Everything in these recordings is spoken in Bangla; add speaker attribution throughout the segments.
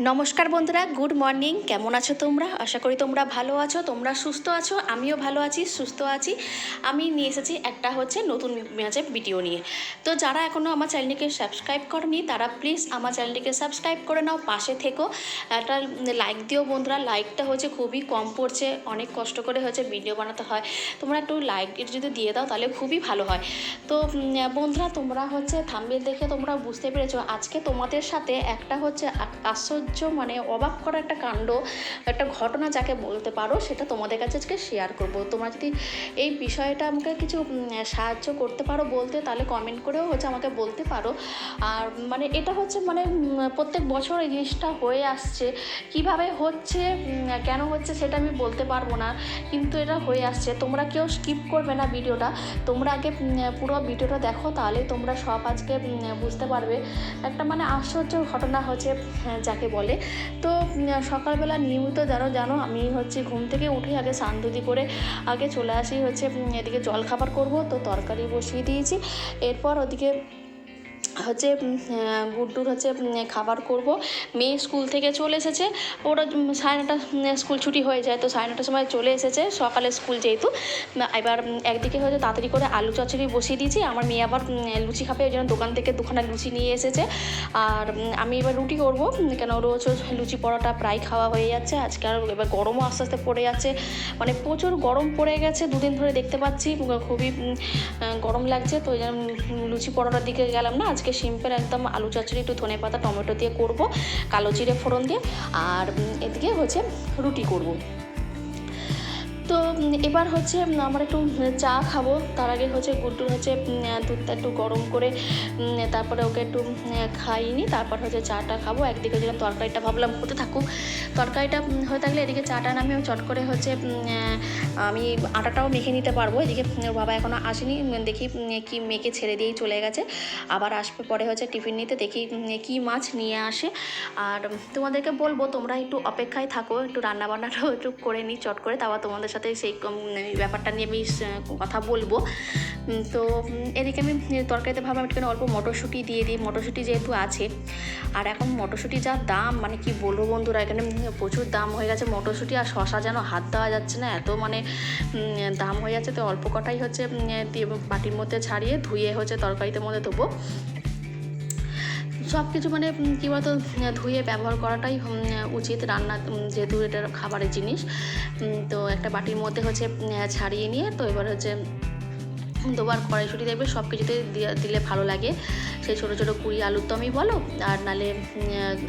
Speaker 1: নমস্কার বন্ধুরা, গুড মর্নিং। কেমন আছো তোমরা? আশা করি তোমরা ভালো আছো, তোমরা সুস্থ আছো, আমিও ভালো আছি, সুস্থ আছি। আমি নিয়ে এসেছি একটা হচ্ছে নতুন হচ্ছে ভিডিও নিয়ে। তো যারা এখনও আমার চ্যানেলটিকে সাবস্ক্রাইব করেনি, তারা প্লিজ আমার চ্যানেলটিকে সাবস্ক্রাইব করে নাও, পাশে থেকো। একটা লাইক দিও বন্ধুরা, লাইকটা হচ্ছে খুবই কম পড়ছে, অনেক কষ্ট করে হচ্ছে ভিডিও বানাতে হয়। তোমরা একটু লাইক যদি দিয়ে দাও, তাহলে খুবই ভালো হয়। তো বন্ধুরা তোমরা হচ্ছে থাম্বেল দেখে তোমরা বুঝতে পেরেছ, আজকে তোমাদের সাথে একটা হচ্ছে আ- আশ্চর্য মানে অবাক করা একটা কাণ্ড একটা ঘটনা যাকে বলতে পারো সেটা তোমাদের কাছে আজকে শেয়ার করব। তোমরা যদি এই বিষয়টা আমাকে কিছু সাহায্য করতে পারো বলতে তাহলে কমেন্ট করেও হচ্ছে আমাকে বলতে পারো। আর মানে এটা হচ্ছে মানে প্রত্যেক বছর এই জিনিসটা হয়ে আসছে। কীভাবে হচ্ছে কেন হচ্ছে সেটা আমি বলতে পারব না কিন্তু এটা হয়ে আসছে। তোমরা কেউ স্কিপ করবে না ভিডিওটা। তোমরা আগে পুরো ভিডিওটা দেখো তাহলে তোমরা সব আজকে বুঝতে পারবে। একটা মানে আশ্চর্য ঘটনা হচ্ছে হ্যাঁ, যাকে বলে। তো সকালবেলা নিয়মিত যারা জানো, আমি হচ্ছে ঘুম থেকে উঠে আগে সান্দুদি করে আগে চলে আসি হচ্ছে এদিকে জল খাবার করব, তো তরকারি বসিয়ে দিয়েছি। এরপর ওদিকে হচ্ছে গুড্ডুর হচ্ছে খাবার করব। মেয়ে স্কুল থেকে চলে এসেছে। ওরা সাড়ে নটা স্কুল ছুটি হয়ে যায়, তো সাড়ে নটার সময় চলে এসেছে, সকালে স্কুল যেহেতু। এবার একদিকে হচ্ছে তাড়াতাড়ি করে আলু চচ্চড়ি বসিয়ে দিয়েছি, আমার মেয়ে আবার লুচি খাবে ওই জন্য দোকান থেকে দুখানা লুচি নিয়ে এসেছে। আর আমি এবার রুটি করব, কেন রোজ রোজ লুচি পরোটা প্রায় খাওয়া হয়ে যাচ্ছে। আজকে আর এবার গরমও আস্তে আস্তে পড়ে যাচ্ছে। মানে প্রচুর গরম পড়ে গেছে, দুদিন ধরে দেখতে পাচ্ছি, খুবই গরম লাগছে, তো ওই জন্য লুচি পরোটার দিকে গেলাম না, আজকে সিম্পল একদম আলু চচ্চড়ি, একটু ধনে পাতা, টমেটো দিয়ে করব, কালো জিরে ফোড়ন দিয়ে, আর এদিকে হচ্ছে রুটি করব। তো এবার হচ্ছে আমার একটু চা খাব, তার আগে হচ্ছে গুড্ডু হচ্ছে দুধটা একটু গরম করে তারপরে ওকে একটু খাইনি তারপর হচ্ছে চাটা খাব, একদিকে যেরকম তরকারিটা ভাবলাম হতে থাকুক, তরকারিটা হয়ে থাকলে এদিকে চাটা নামিয়ে চট করে হচ্ছে আমি আটাটাও মেখে নিতে পারব। এদিকে বাবা এখনও আসেনি। দেখি কি মেখে ছেড়ে দিয়েই চলে গেছে। আবার আসবে পরে হচ্ছে টিফিন নিতে। দেখি কি মাছ নিয়ে আসে। আর তোমাদেরকে বলব, তোমরা একটু অপেক্ষায় থাকো, একটু রান্নাবান্নাটাও একটু করে নিই, চট করে। তারপর তোমাদের সাথে সেই ব্যাপারটা নিয়ে আমি কথা বলব। তো এদিকে আমি তরকারিতে ভাবলাম একটুখানি অল্প মটরশুঁটি দিয়ে দিই। মটরশুঁটি যেহেতু আছে। আর এখন মটরশুঁটি যা দাম মানে কি বলব বন্ধুরা, এখানে প্রচুর দাম হয়ে গেছে মটরশুঁটি। আর শশা যেন হাত দেওয়া যাচ্ছে না, এত মানে দাম হয়ে যাচ্ছে, তো অল্প কটাই হচ্ছে বাটির মধ্যে ছাড়িয়ে ধুয়ে হচ্ছে তরকারিতে মধ্যে দেবো। সব কিছু মানে কী বলতো, ধুয়ে ব্যবহার করাটাই উচিত রান্না যেহেতু এটা খাবারের জিনিস। তো একটা বাটির মধ্যে হচ্ছে ছাড়িয়ে নিয়ে, তো এবার হচ্ছে দুবার কড়াইশুটি দেখবে সব কিছুতে দিলে ভালো লাগে। সেই ছোটো ছোটো কুড়ি আলুর দমই বলো, আর নালে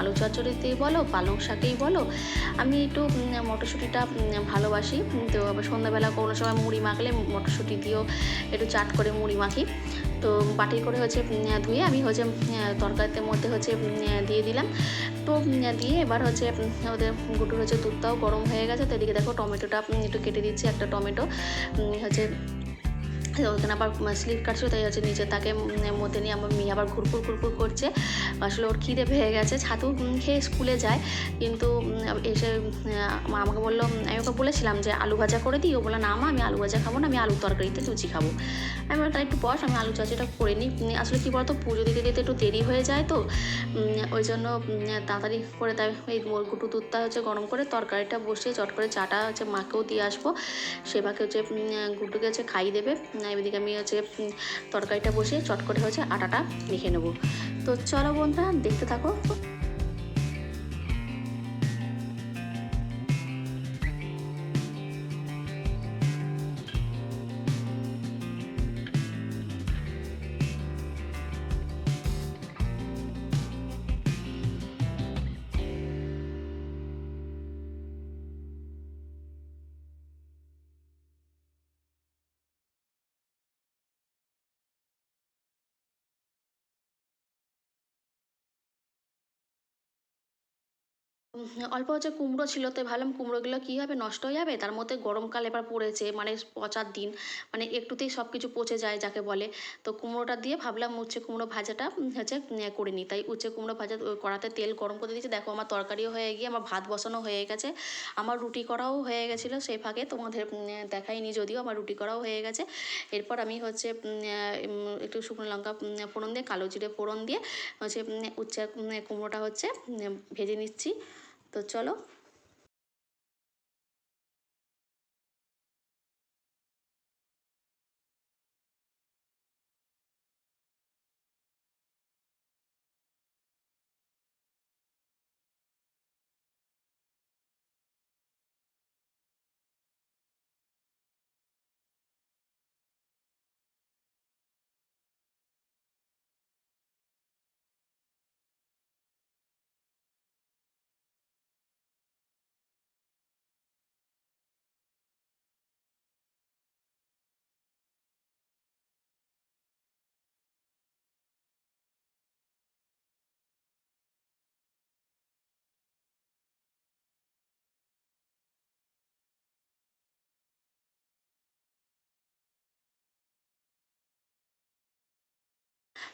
Speaker 1: আলু চচ্চড়িতেই বলো, পালং শাকেই বলো। আমি একটু মটরশুঁটিটা ভালোবাসি। তো সন্ধ্যাবেলা কোনো সময় মুড়ি মাখলে মটরশুঁটি দিয়েও একটু চাট করে মুড়ি মাখি। তো বাটি করে হচ্ছে ধুয়ে আমি হচ্ছে তরকারিতে মধ্যে হচ্ছে দিয়ে দিলাম। তো দিয়ে এবার হচ্ছে ওদের গুটুর হচ্ছে দুধটাও গরম হয়ে গেছে। তো এদিকে দেখো টমেটোটা একটু কেটে দিচ্ছি একটা টমেটো। হচ্ছে ওখানে আবার স্লিপ কাটছিল তাই হচ্ছে নিচে তাকে মধ্যে নিয়ে আমার মেয়ে আবার ঘুরপুর ঘুরপুর করছে। আসলে ওর খিদে পেয়ে গেছে, ছাতু খেয়ে স্কুলে যায়। কিন্তু এসে মা আমাকে বলল, আমি ওকে বলেছিলাম যে, আলু ভাজা করে দিই? ও বলল, না মা, আমি আলু ভাজা খাব না, আমি আলু তরকারিতে লুচি খাব। আমি বললাম একটু বস, আমি আলু চাচিটা করে নিই। আসলে কী বলতো, পুজো দিতে দিতে একটু দেরি হয়ে যায় তো। ওই জন্য তাড়াতাড়ি করে তাই, এই গুটু দুধটা হচ্ছে গরম করে তরকারিটা বসিয়ে চট করে চাটা হচ্ছে মাকেও দিয়ে আসব। সেবাকে হচ্ছে গুটুকে হচ্ছে খাইয়ে দেবে। উম, এদিকে আমি হচ্ছে তরকারিটা বসিয়ে চট করে হচ্ছে আটাটা মেখে নেব। তো চলো বন্ধুরা দেখতে থাকো। অল্প হচ্ছে কুমড়ো ছিল তো ভাবলাম কুমড়োগুলো কী হবে নষ্ট হয়ে যাবে? তার মধ্যে গরমকাল এবার পড়েছে মানে পচার দিন মানে একটুতেই সব কিছু পচে যায় যাকে বলে। তো কুমড়োটা দিয়ে ভাবলাম উচ্ছে কুমড়ো ভাজাটা হচ্ছে করে নিই। তাই উচ্ছে কুমড়ো ভাজা কড়াতে তেল গরম করে দিয়েছি। দেখো আমার তরকারিও হয়ে গিয়ে, আমার ভাত বসানো হয়ে গেছে। আমার রুটি করাও হয়ে গেছিল সেই ফাঁকে, তোমাদের দেখাইনি যদিও, আমার রুটি করাও হয়ে গেছে। এরপর আমি হচ্ছে একটু শুকনো লঙ্কা ফোড়ন দিয়ে, কালো জিরে ফোড়ন দিয়ে হচ্ছে উচ্ছে কুমড়োটা হচ্ছে ভেজে নিচ্ছি। তো চলো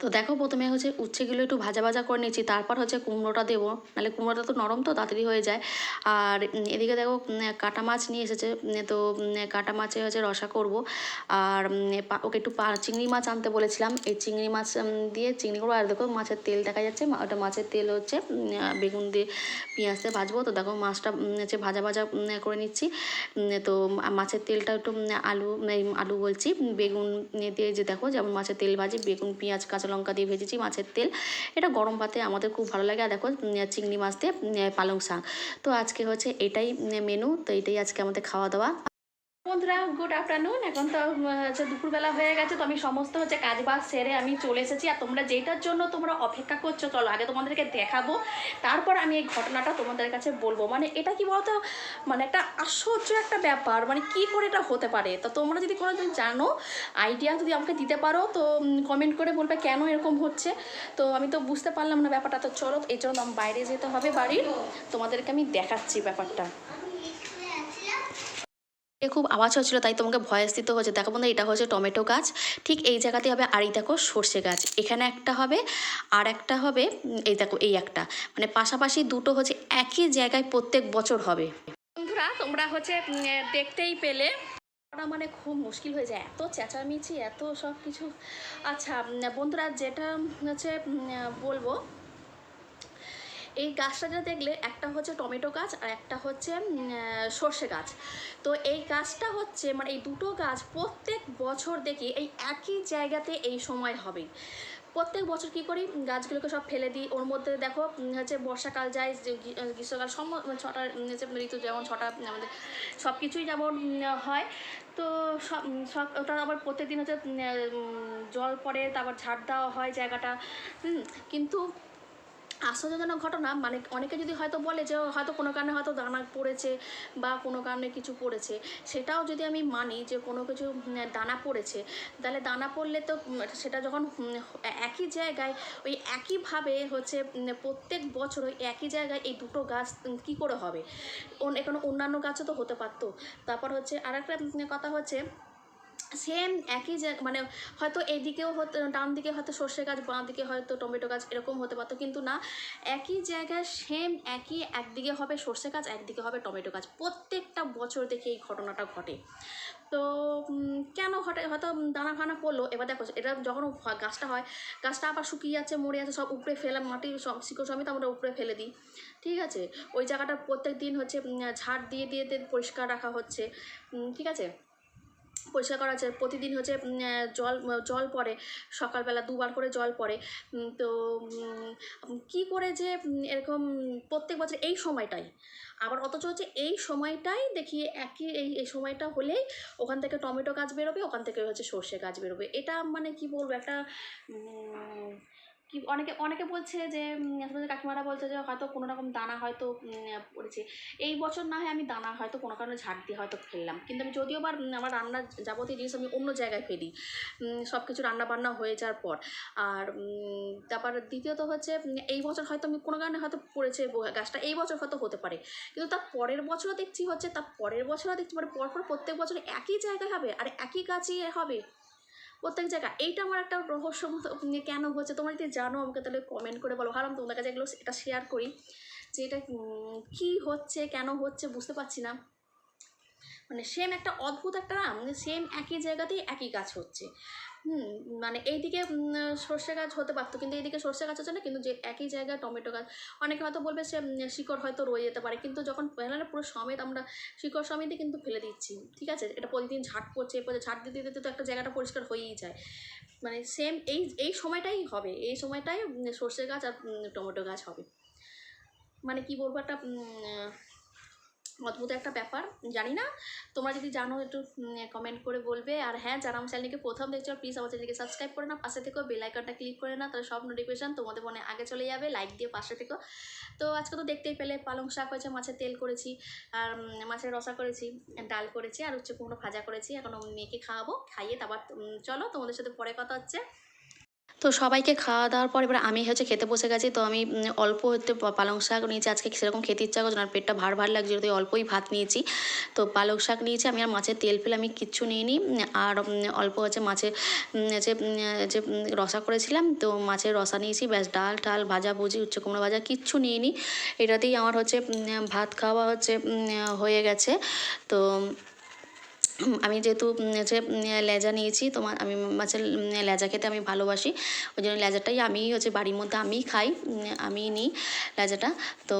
Speaker 1: তো দেখো প্রথমে হচ্ছে উচ্ছেগুলো একটু ভাজা ভাজা করে নিচ্ছি, তারপর হচ্ছে কুমড়োটা দেবো। নাহলে কুমড়োটা তো নরম তো, তাড়াতাড়ি হয়ে যায়। আর এদিকে দেখো কাটা মাছ নিয়ে এসেছে তো কাটা মাছে হচ্ছে রসা করব। আর ওকে একটু চিংড়ি মাছ আনতে বলেছিলাম। এই চিংড়ি মাছ দিয়ে চিংড়ি করব। আর দেখো মাছের তেল দেখা যাচ্ছে ওটা মাছের তেল হচ্ছে বেগুন দিয়ে পেঁয়াজ দিয়ে ভাজবো। তো দেখো মাছটা হচ্ছে ভাজা ভাজা করে নিচ্ছি। তো মাছের তেলটা একটু আলু আলু বলছি বেগুন দিয়ে যে দেখো, যেমন মাছের তেল ভাজি, বেগুন, পেঁয়াজ, কাঁচা লঙ্কা দিয়ে ভেজেছি মাছের তেল। এটা গরম ভাতে আমাদের খুব ভালো লাগে। আর দেখো চিংড়ি মাছ দিয়ে পালং শাক। তো আজকে হচ্ছে এটাই মেনু তো এটাই আজকে আমাদের খাওয়া দাওয়া। বন্ধুরা গুড আফটারনুন এখন তো হচ্ছে দুপুরবেলা হয়ে গেছে, তো আমি সমস্ত হচ্ছে কাজ বাজ সেরে আমি চলে এসেছি। আর তোমরা যেটার জন্য তোমরা অপেক্ষা করছ, চলো আগে তোমাদেরকে দেখাবো। তারপর আমি এই ঘটনাটা তোমাদের কাছে বলব। মানে এটা কি বলতো? মানে একটা আশ্চর্য একটা ব্যাপার। মানে কি করে এটা হতে পারে? তো তোমরা যদি কোনো জানো আইডিয়া যদি আমাকে দিতে পারো, তো কমেন্ট করে বলবে কেন এরকম হচ্ছে। তো আমি তো বুঝতে পারলাম না ব্যাপারটা। তো চলো, এই জন্য আমার বাইরে যেতে হবে বাড়ির। তোমাদেরকে আমি দেখাচ্ছি ব্যাপারটা। খুব আওয়াজ হচ্ছিল, তাই তোমাকে ভয়েস দিতে হচ্ছে দেখো বন্ধু এটা হচ্ছে টমেটো গাছ। ঠিক এই জায়গাতে হবে আর এই দেখো সর্ষে গাছ। এখানে একটা হবে, আর একটা হবে এই দেখো এই একটা। মানে পাশাপাশি দুটো হচ্ছে একই জায়গায় প্রত্যেক বছর হবে। বন্ধুরা, তোমরা হচ্ছে দেখতেই পেলে। ওটা মানে খুব মুশকিল হয়ে যায়। এত চেঁচামেচি, এত সব কিছু আচ্ছা বন্ধুরা যেটা হচ্ছে বলব এই গাছটা দেখলে একটা হচ্ছে টমেটো গাছ আর একটা হচ্ছে সর্ষে গাছ। তো এই গাছটা হচ্ছে মানে এই দুটো গাছ প্রত্যেক বছর দেখি এই একই জায়গাতে এই সময় হবে। প্রত্যেক বছর কি করি? গাছগুলোকে সব ফেলে দিই। ওর মধ্যে দেখো হচ্ছে বর্ষাকাল যায় গ্রীষ্মকাল সম ছটা হচ্ছে ঋতু যেমন ছটা আমাদের সব কিছুই যেমন হয়। তো সব সব ওটা আবার প্রত্যেকদিন হচ্ছে উম, উম, জল পড়ে তারপর ঝাড় দেওয়া হয় জায়গাটা। কিন্তু আশ্চর্যজনক ঘটনা। মানে অনেকে যদি হয়তো বলে যে, হয়তো কোনো কারণে হয়তো দানা পড়েছে বা কোনো কারণে কিছু পড়েছে, সেটাও যদি আমি মানি যে, কোনো কিছু দানা পড়েছে, তাহলে দানা পড়লে তো সেটা যখন একই জায়গায়, ওই একইভাবে হচ্ছে প্রত্যেক বছর ওই একই জায়গায় এই দুটো গাছ কী করে হবে? এখানে অন্যান্য গাছও তো হতে পারতো। তারপর হচ্ছে আর একটা কথা হচ্ছে সেম একই মানে হয়তো এদিকেও হতো, ডান দিকে হয়তো সর্ষে গাছ, বাঁ দিকে হয়তো টমেটো গাছ এরকম হতে পারতো, কিন্তু না, একই জায়গায় সেম একই একদিকে হবে সর্ষে গাছ, একদিকে হবে টমেটো গাছ। প্রত্যেকটা বছর দেখে এই ঘটনাটা ঘটে। তো কেন ঘটে? হয়তো দানা ফানা পড়ল। এবার দেখো, এটা যখন গাছটা হয়, গাছটা আবার শুকিয়ে যাচ্ছে, মরে যাচ্ছে, সব উপরে ফেলে, মাটি সব শিকড় সমেত আমরা উপরে ফেলে দিই। ঠিক আছে? ওই জায়গাটা প্রত্যেক দিন হচ্ছে ঝাড় দিয়ে দিয়ে দিয়ে পরিষ্কার রাখা হচ্ছে। ঠিক আছে? পরিষ্কার করা যায়। প্রতিদিন হচ্ছে জল জল পড়ে, সকালবেলা দুবার করে জল পড়ে। তো কি করে যে এরকম প্রত্যেক বছর এই সময়টাই। আবার অথচ হচ্ছে এই সময়টাই দেখি একই, এই এই সময়টা হলেই ওখান থেকে টমেটো গাছ বেরোবে, ওখান থেকে হচ্ছে সর্ষে গাছ বেরোবে। এটা মানে কি বলব? একটা কি অনেকে অনেকে বলছে যে কাকিমারা বলছে যে হয়তো কোনো রকম দানা হয়তো পড়েছে। এই বছর না হয় আমি দানা হয়তো কোনো কারণে ঝাড় দিয়ে হয়তো ফেললাম। কিন্তু আমি যদিও উম, আমার রান্নার যাবতীয় জিনিস আমি অন্য জায়গায় ফেলি সব কিছু রান্না বান্না হয়ে যাওয়ার পর। আর তারপর দ্বিতীয়ত হচ্ছে এই বছর হয়তো আমি কোনো কারণে হয়তো পড়েছে ব- গাছটা এই বছর হয়তো হতে পারে। কিন্তু তার পরের বছরও দেখছি হচ্ছে তার পরের বছরও দেখছি মানে পরপর প্রত্যেক বছর একই জায়গায় হবে আর একই গাছই হবে। প্রত্যেক জায়গা এইটা আমার একটা রহস্য কেন হচ্ছে? তোমরা যদি জানো আমাকে, তাহলে কমেন্ট করে বলো। ভাবলাম তোমাদের কাছে এগুলো, এটা শেয়ার করি যে এটা কী হচ্ছে, কেন হচ্ছে বুঝতে পারছি না। মানে সেম একটা অদ্ভুত একটা না মানে সেম একই জায়গাতেই একই গাছ হচ্ছে। হুম মানে এইদিকে সর্ষে গাছ হতে পারতো, কিন্তু এইদিকে সর্ষে গাছ হচ্ছে না, কিন্তু যে একই জায়গায় টমেটো গাছ, অনেকে হয়তো বলবে সে শিকড় হয়তো রয়ে যেতে পারে, কিন্তু যখন ফেলালে পুরো সমেত আমরা শিকড় সমেতই কিন্তু ফেলে দিচ্ছি, ঠিক আছে? এটা প্রতিদিন ঝাড় পড়ছে, এরপরে ঝাড় দিতে দিতে তো একটা জায়গাটা পরিষ্কার হয়েই যায়। মানে সেম এই এই সময়টাই হবে, এই সময়টাই সর্ষে গাছ আর টমেটো গাছ হবে। মানে কি বলব একটা অদ্ভুত একটা ব্যাপার, জানি না। তোমরা যদি জানো, একটু কমেন্ট করে বলবে। আর হ্যাঁ যারা আমার চ্যানেলকে প্রথম দেখছ প্লিজ আমার চ্যানেলকে সাবস্ক্রাইব করে না পাশে থেকেও বেল আইকনটা ক্লিক করে না তাহলে সব নোটিফিকেশান তোমাদের ফোনে আগে চলে যাবে লাইক দিয়ে পাশে থেকেও তো আজকে তো দেখতেই পেলে, পালং শাক হয়েছে, মাছের তেল করেছি, আর মাছের রসা করেছি, ডাল করেছি, আর হচ্ছে কুমড়ো ভাজা করেছি। এখন মেয়েকে খাওয়াবো, খাইয়ে তারপর চলো তোমাদের সাথে পরে কথা হচ্ছে। তো সবাইকে খাওয়া দাওয়ার পর এবার আমি হচ্ছে খেতে বসে গেছি। তো আমি অল্প হচ্ছে পালং শাক নিয়েছি। আজকে সেরকম খেতে ইচ্ছা করছে না পেটটা ভার ভার লাগছিল তো অল্পই ভাত নিয়েছি। তো পালং শাক নিয়েছি, আমি আর মাছের তেল ফেলে আমি কিচ্ছু নিইনি। আর অল্প হচ্ছে মাছের যে যে রসা করেছিলাম, তো মাছের রসা নিয়েছি। ব্যাস, ডাল টাল, ভাজা, ভুজি, উচ্চ কুমড়ো ভাজা কিচ্ছু নিইনি। এটাতেই আমার হচ্ছে ভাত খাওয়া হচ্ছে হয়ে গেছে। তো আমি যেহেতু হচ্ছে লেজা নিয়েছি, তোমার, আমি মাছের লেজা খেতে আমি ভালোবাসি। ওই জন্য লেজাটাই আমি হচ্ছে বাড়ির মধ্যে আমিই খাই আমিই নিই লেজাটা। তো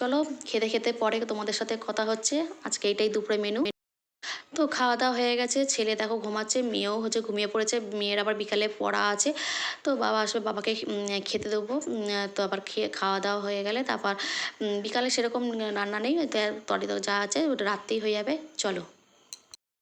Speaker 1: চলো, খেতে খেতে পরে তোমাদের সাথে কথা হচ্ছে। আজকে এটাই দুপুরে মেনু তো খাওয়া দাওয়া হয়ে গেছে, ছেলে দেখো ঘুমাচ্ছে, মেয়েও হচ্ছে ঘুমিয়ে পড়েছে, মেয়ের আবার বিকালে পড়া আছে। তো বাবা আসবে, বাবাকে খেতে দেবো। তো আবার খেয়ে, খাওয়া দাওয়া হয়ে গেলে তারপর বিকালে সেরকম রান্না নেই তরি যা আছে, ওটা রাত্রেই হয়ে যাবে। চলো।